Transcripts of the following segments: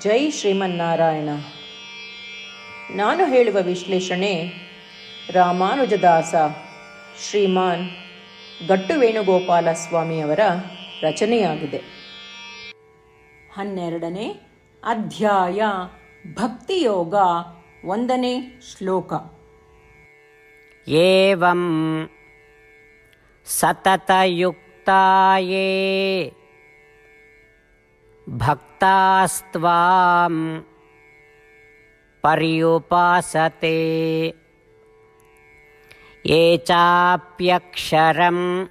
ಜೈ ಶ್ರೀಮನ್ನಾರಾಯಣ. ನಾನು ಹೇಳುವ ವಿಶ್ಲೇಷಣೆ ರಾಮಾನುಜದಾಸ ಶ್ರೀಮಾನ್ ಗಟ್ಟು ವೇಣುಗೋಪಾಲ ಸ್ವಾಮಿಯವರ ರಚನೆಯಾಗಿದೆ. ಹನ್ನೆರಡನೇ ಅಧ್ಯಾಯ ಭಕ್ತಿಯೋಗ ಒಂದನೇ ಶ್ಲೋಕ. ಏವಂ ಸತತಯುಕ್ತಾಯೇ भक्तास्त्वां पर्युपासते। ये चाप्यक्षरम्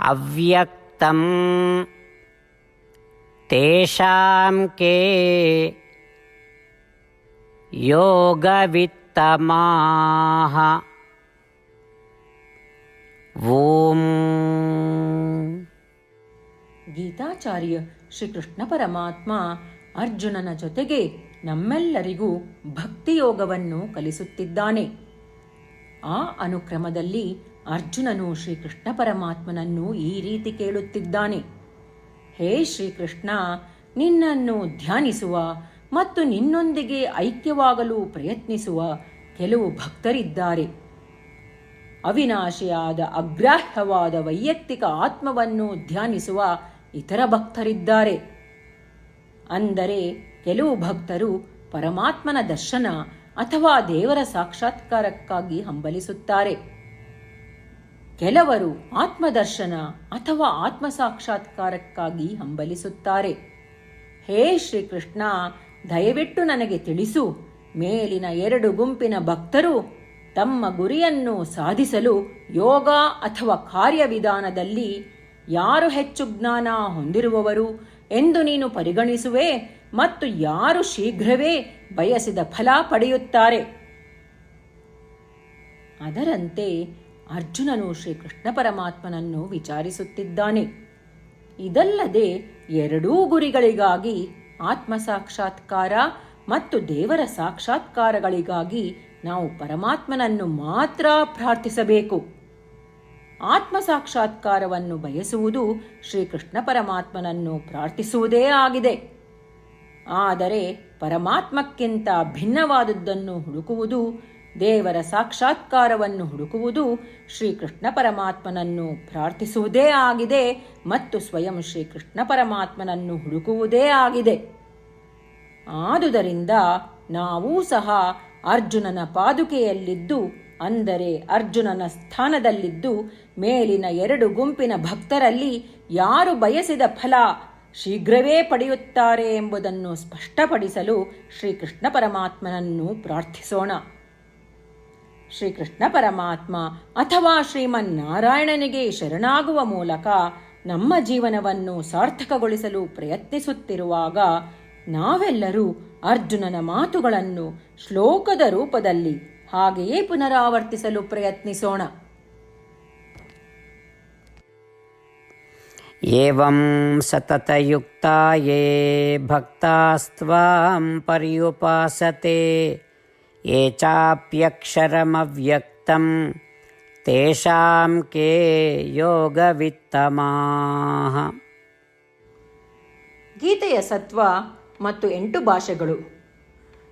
अव्यक्तं तेषां के योगवित्तमाः। ॐ ಗೀತಾಚಾರ್ಯ ಶ್ರೀಕೃಷ್ಣ ಪರಮಾತ್ಮ ಅರ್ಜುನನ ಜೊತೆಗೆ ನಮ್ಮೆಲ್ಲರಿಗೂ ಭಕ್ತಿಯೋಗವನ್ನು ಕಲಿಸುತ್ತಿದ್ದಾನೆ. ಆ ಅನುಕ್ರಮದಲ್ಲಿ ಅರ್ಜುನನು ಶ್ರೀಕೃಷ್ಣ ಪರಮಾತ್ಮನನ್ನು ಈ ರೀತಿ ಕೇಳುತ್ತಿದ್ದಾನೆ. ಹೇ ಶ್ರೀಕೃಷ್ಣ, ನಿನ್ನನ್ನು ಧ್ಯಾನಿಸುವ ಮತ್ತು ನಿನ್ನೊಂದಿಗೆ ಐಕ್ಯವಾಗಲು ಪ್ರಯತ್ನಿಸುವ ಕೆಲವು ಭಕ್ತರಿದ್ದಾರೆ. ಅವಿನಾಶಿಯಾದ ಅಗ್ರಾಹ್ಯವಾದ ವೈಯಕ್ತಿಕ ಆತ್ಮವನ್ನು ಧ್ಯಾನಿಸುವ ಇತರ ಭಕ್ತರಿದ್ದಾರೆ. ಅಂದರೆ ಕೆಲವು ಭಕ್ತರು ಪರಮಾತ್ಮನ ದರ್ಶನ ಅಥವಾ ದೇವರ ಸಾಕ್ಷಾತ್ಕಾರಕ್ಕಾಗಿ ಹಂಬಲಿಸುತ್ತಾರೆ. ಕೆಲವರು ಆತ್ಮದರ್ಶನ ಅಥವಾ ಆತ್ಮ ಸಾಕ್ಷಾತ್ಕಾರಕ್ಕಾಗಿ ಹಂಬಲಿಸುತ್ತಾರೆ. ಹೇ ಶ್ರೀಕೃಷ್ಣ, ದಯವಿಟ್ಟು ನನಗೆ ತಿಳಿಸು, ಮೇಲಿನ ಎರಡು ಗುಂಪಿನ ಭಕ್ತರು ತಮ್ಮ ಗುರಿಯನ್ನು ಸಾಧಿಸಲು ಯೋಗ ಅಥವಾ ಕಾರ್ಯವಿಧಾನದಲ್ಲಿ ಯಾರು ಹೆಚ್ಚು ಜ್ಞಾನ ಹೊಂದಿರುವವರು ಎಂದು ನೀನು ಪರಿಗಣಿಸುವೆ ಮತ್ತು ಯಾರು ಶೀಘ್ರವೇ ಬಯಸಿದ ಫಲ ಪಡೆಯುತ್ತಾರೆ. ಅದರಂತೆ ಅರ್ಜುನನು ಶ್ರೀಕೃಷ್ಣ ಪರಮಾತ್ಮನನ್ನು ವಿಚಾರಿಸುತ್ತಿದ್ದಾನೆ. ಇದಲ್ಲದೆ ಎರಡೂ ಗುರಿಗಳಿಗಾಗಿ ಆತ್ಮ ಸಾಕ್ಷಾತ್ಕಾರ ಮತ್ತು ದೇವರ ಸಾಕ್ಷಾತ್ಕಾರಗಳಿಗಾಗಿ ನಾವು ಪರಮಾತ್ಮನನ್ನು ಮಾತ್ರ ಪ್ರಾರ್ಥಿಸಬೇಕು. ಆತ್ಮ ಸಾಕ್ಷಾತ್ಕಾರವನ್ನು ಬಯಸುವುದು ಶ್ರೀಕೃಷ್ಣ ಪರಮಾತ್ಮನನ್ನು ಪ್ರಾರ್ಥಿಸುವುದೇ ಆಗಿದೆ. ಆದರೆ ಪರಮಾತ್ಮಕ್ಕಿಂತ ಭಿನ್ನವಾದದ್ದನ್ನು ಹುಡುಕುವುದು, ದೇವರ ಸಾಕ್ಷಾತ್ಕಾರವನ್ನು ಹುಡುಕುವುದು ಶ್ರೀಕೃಷ್ಣ ಪರಮಾತ್ಮನನ್ನು ಪ್ರಾರ್ಥಿಸುವುದೇ ಆಗಿದೆ ಮತ್ತು ಸ್ವಯಂ ಶ್ರೀಕೃಷ್ಣ ಪರಮಾತ್ಮನನ್ನು ಹುಡುಕುವುದೇ ಆಗಿದೆ. ಆದುದರಿಂದ ನಾವೂ ಸಹ ಅರ್ಜುನನ ಪಾದುಕೆಯಲ್ಲಿದ್ದು ಅಂದರೆ ಅರ್ಜುನನ ಸ್ಥಾನದಲ್ಲಿದ್ದು ಮೇಲಿನ ಎರಡು ಗುಂಪಿನ ಭಕ್ತರಲ್ಲಿ ಯಾರು ಬಯಸಿದ ಫಲ ಶೀಘ್ರವೇ ಪಡೆಯುತ್ತಾರೆ ಎಂಬುದನ್ನು ಸ್ಪಷ್ಟಪಡಿಸಲು ಶ್ರೀಕೃಷ್ಣ ಪರಮಾತ್ಮನನ್ನು ಪ್ರಾರ್ಥಿಸೋಣ. ಶ್ರೀಕೃಷ್ಣ ಪರಮಾತ್ಮ ಅಥವಾ ಶ್ರೀಮನ್ನಾರಾಯಣನಿಗೆ ಶರಣಾಗುವ ಮೂಲಕ ನಮ್ಮ ಜೀವನವನ್ನು ಸಾರ್ಥಕಗೊಳಿಸಲು ಪ್ರಯತ್ನಿಸುತ್ತಿರುವಾಗ ನಾವೆಲ್ಲರೂ ಅರ್ಜುನನ ಮಾತುಗಳನ್ನು ಶ್ಲೋಕದ ರೂಪದಲ್ಲಿ ಹಾಗೆಯೇ ಪುನರಾವರ್ತಿಸಲು ಪ್ರಯತ್ನಿಸೋಣ. ಏವಂ ಸತತಯುಕ್ತಾಯೇ ಭಕ್ತಾಸ್ತ್ವಾಂ ಪರ್ಯುಪಾಸತೆ ಯೇ ಚಾಪ್ಯಕ್ಷರಮವ್ಯಕ್ತಂ ಯೋಗವಿತ್ತಮಾಹ ಗೀತೆಯ ಸತ್ವ ಮತ್ತು ಎಂಟು ಭಾಷೆಗಳು.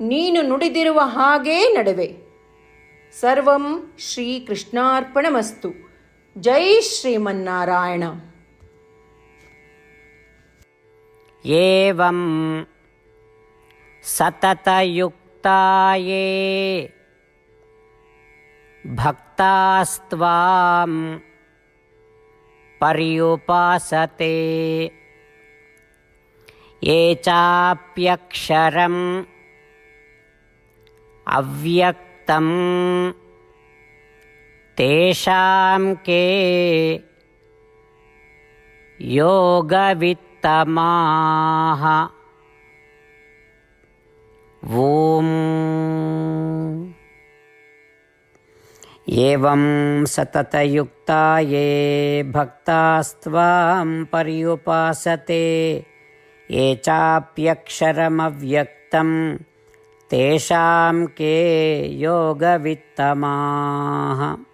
ನೀನು ನುಡಿದಿರುವ ಹಾಗೇ ನಡುವೆ ಸರ್ವಂ ಶ್ರೀಕೃಷ್ಣಾರ್ಪಣಮಸ್ತು ಜೈ ಶ್ರೀಮನ್ನಾರಾಯಣ एवं सततयुक्ता ये भक्तास्त्वां पर्युपासते ये चाप्यक्षरम् अव्यक्तं तेषां के योगवित्तमाः। ॐ एवं सततयुक्ता ये भक्तास्त्वां पर्युपासते ये चाप्यक्षरमव्यक्तं तेषां के योगवित्तमाः।